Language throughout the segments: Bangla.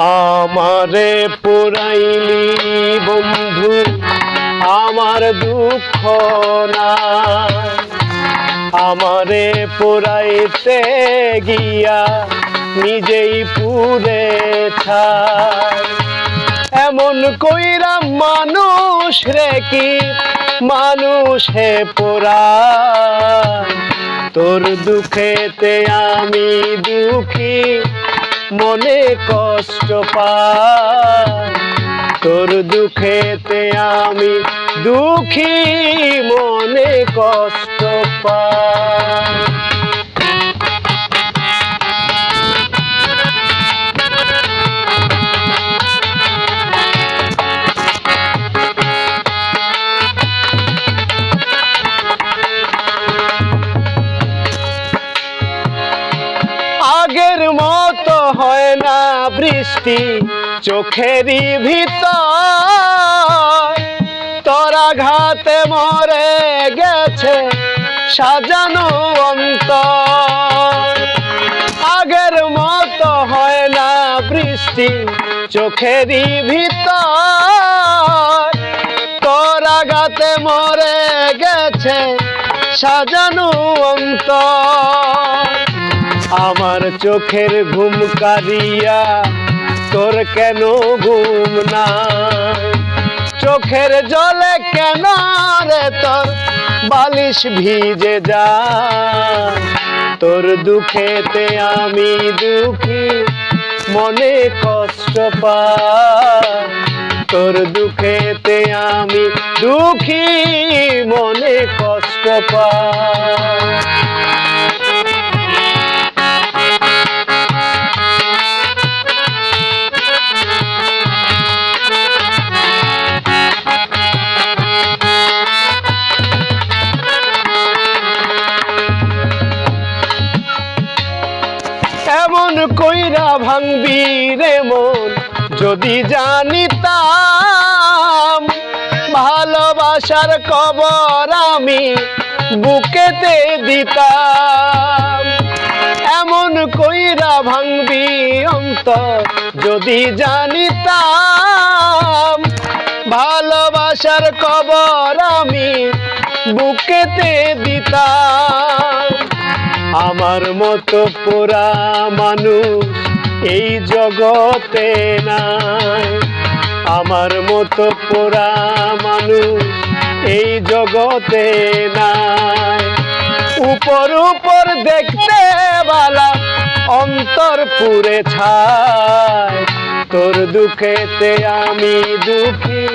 আমারে পুরাইলি বন্ধু, আমার দুঃখ না আমারে পুরাইতে গিয়া নিজেই পুরে এমন কইরা মানুষ রে কি? মানুষ হে পোরা তোর দুঃখেতে আমি দুঃখী। মনে কষ্ট পায়। তোর দুঃখেতে আমি দুঃখী মনে কষ্ট পাই বৃষ্টি চোখেরই ভিতর। তোরা ঘাতে মরে গেছে সাজানো অন্তর। আগের মতো হয় না বৃষ্টি চোখেরই ভিতর। তোরা গাতে মরে গেছে সাজানো অন্তর। আমার চোখের ঘুম কারিয়া তোর কেন ঘুম না চোখের জলে কেন রে তোর বালিশ ভিজে যা তোর দুঃখেতে আমি দুঃখী, মনে কষ্ট পা তোর দুঃখেতে আমি দুঃখী, মনে কষ্ট পাই এমন কইরা ভাঙবি রে মন। যদি জানিতাম ভালোবাসার কবর আমি বুকেতে দিতাম। এমন কইরা ভাঙবি অন্তর। যদি জানিতাম ভালোবাসার কবর আমি বুকেতে দিতাম। আমার মতো পোড়া মানুষ এই জগতে নাই। আমার মতো পোড়া মানুষ এই জগতে নাই। উপর উপর দেখতে বালা অন্তর পুরে ছায় তোর দুঃখেতে আমি দুঃখী,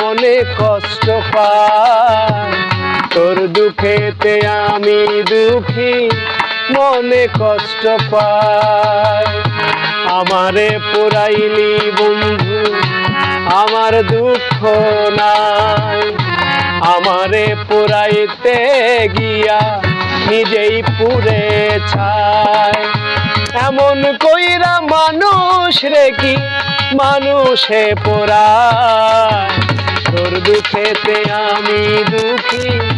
মনে কষ্ট পাই। তোর দুঃখেতে আমি দুঃখী, মনে কষ্ট পাই। আমারে পুরাইলি বন্ধু, আমার দুঃখ নাই। আমারে পুরাইতে গিয়া নিজেই পুরে ছায় এমন কইরা মানুষ রে কি মানুষে পোড়ায়? তোর দুঃখেতে আমি দুঃখী